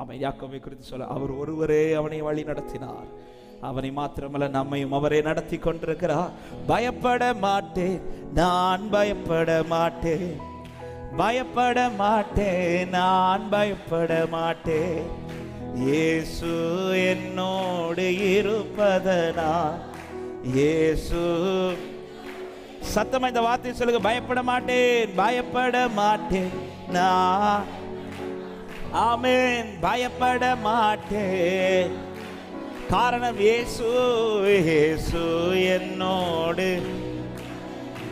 அவன் யாக்கோவை குறித்து சொல்ல அவர் ஒருவரே அவனை வழி நடத்தினார். அவனை மாத்திரமல்ல நம்மையும் அவரே நடத்தி கொண்டிருக்கிறார். பயப்பட மாட்டேன் நான் பயப்பட மாட்டேன். பயப்பட மாட்டேன் நான் பயப்பட மாட்டேன். இயேசு என்னோடு இருப்பதனா இயேசு சத்தமா இந்த வார்த்தை சொல்லுங்க. பயப்பட மாட்டேன் பயப்பட மாட்டேன் நான் ஆமென். பயப்பட மாட்டேன். காரணம் இயேசு இயேசு என்னோடு.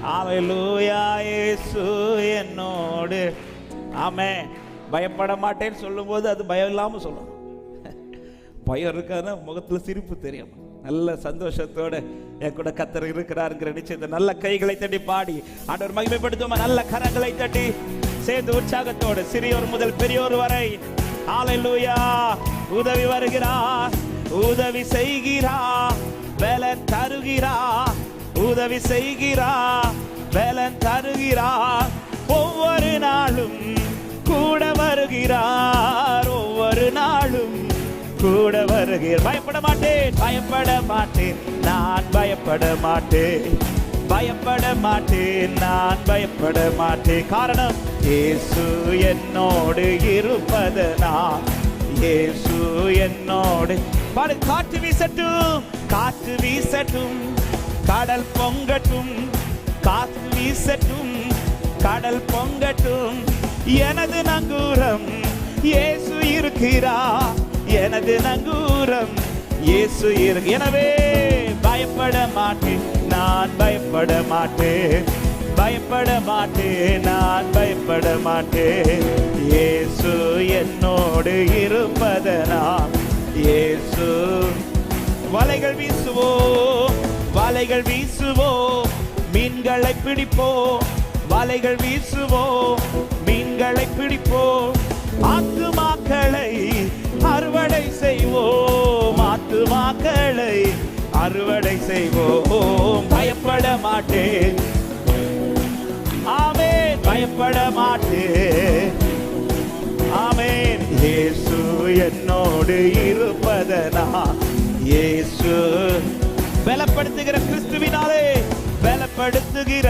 ஆமெலூயா இயேசு என்னோடு. ஆமே பயப்பட மாட்டேன்னு சொல்லும்போது அது பயம் இல்லாமல் சொல்லணும் பயம் இருக்காதுன்னா முகத்தில் சிரிப்பு தெரியும். நல்ல சந்தோஷத்தோட என் கூட கத்தர் இருக்கிறாருங்கிற நிச்சயத்தை நல்ல கைகளை தட்டி பாடி. ஆண்டவர் மகிமைப்படுத்துவோம்? நல்ல கரங்களை தட்டி. சேர்ந்து உற்சாகத்தோடு சிறியோர் முதல் பெரியோர் வரை. ஹalleluya உதவி வருகிறார் உதவி செய்கிறா. பலன் தருகிறா. உதவி செய்கிறா. பலன் தருகிறார் ஒவ்வொரு நாளும் கூட வருகிறார். ஒவ்வொரு நாளும் கூட வருகிறேன் பயப்பட மாட்டேன். பயப்பட மாட்டேன். நான் பயப்பட மாட்டேன். பயப்பட மாட்டேன் நான் பயப்பட மாட்டேன். காரணம் இயேசு என்னோடு இருப்பது நான் இயேசு என்னோடு. பாடு காற்று வீசட்டும் காற்று வீசட்டும் கடல் பொங்கட்டும் காற்று வீசட்டும் கடல் பொங்கட்டும். எனது நங்கூரம் இயேசு இருக்கிறா எனது நங்கூரம் இயேசு இருக்கு எனவே பயப்பட மாட்டேன். நான் பயப்பட மாட்டேன். பயப்பட மாட்டேன் நான் பயப்பட மாட்டேன். இயேசு என்னோடு இருப்பதனா இயேசு. வலைகள் வீசுவோ வலைகள் வீசுவோ மீன்களை பிடிப்போ வலைகள் வீசுவோ மீன்களை பிடிப்போ. ஆத்துமாக்களை அறுவடை செய்வோம் ஆத்துமாக்கள் அறுவடை செய்வோம். பயப்பட மாட்டேன். ஆமென். பயப்பட மாட்டேன். ஆமென். இயேசு என்னோடு இருப்பதனா? இயேசு. பலப்படுத்துகிற கிறிஸ்துவினாலே பலப்படுத்துகிற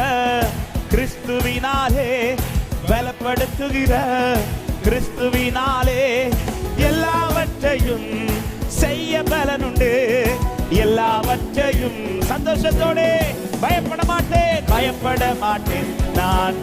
கிறிஸ்துவினாலே பலப்படுத்துகிற கிறிஸ்துவினாலே எல்லாவற்றையும் செய்ய பலனுண்டு. எல்லாவற்றையும் சந்தோஷத்தோடு பயப்பட மாட்டேன். பயப்பட மாட்டேன். நான்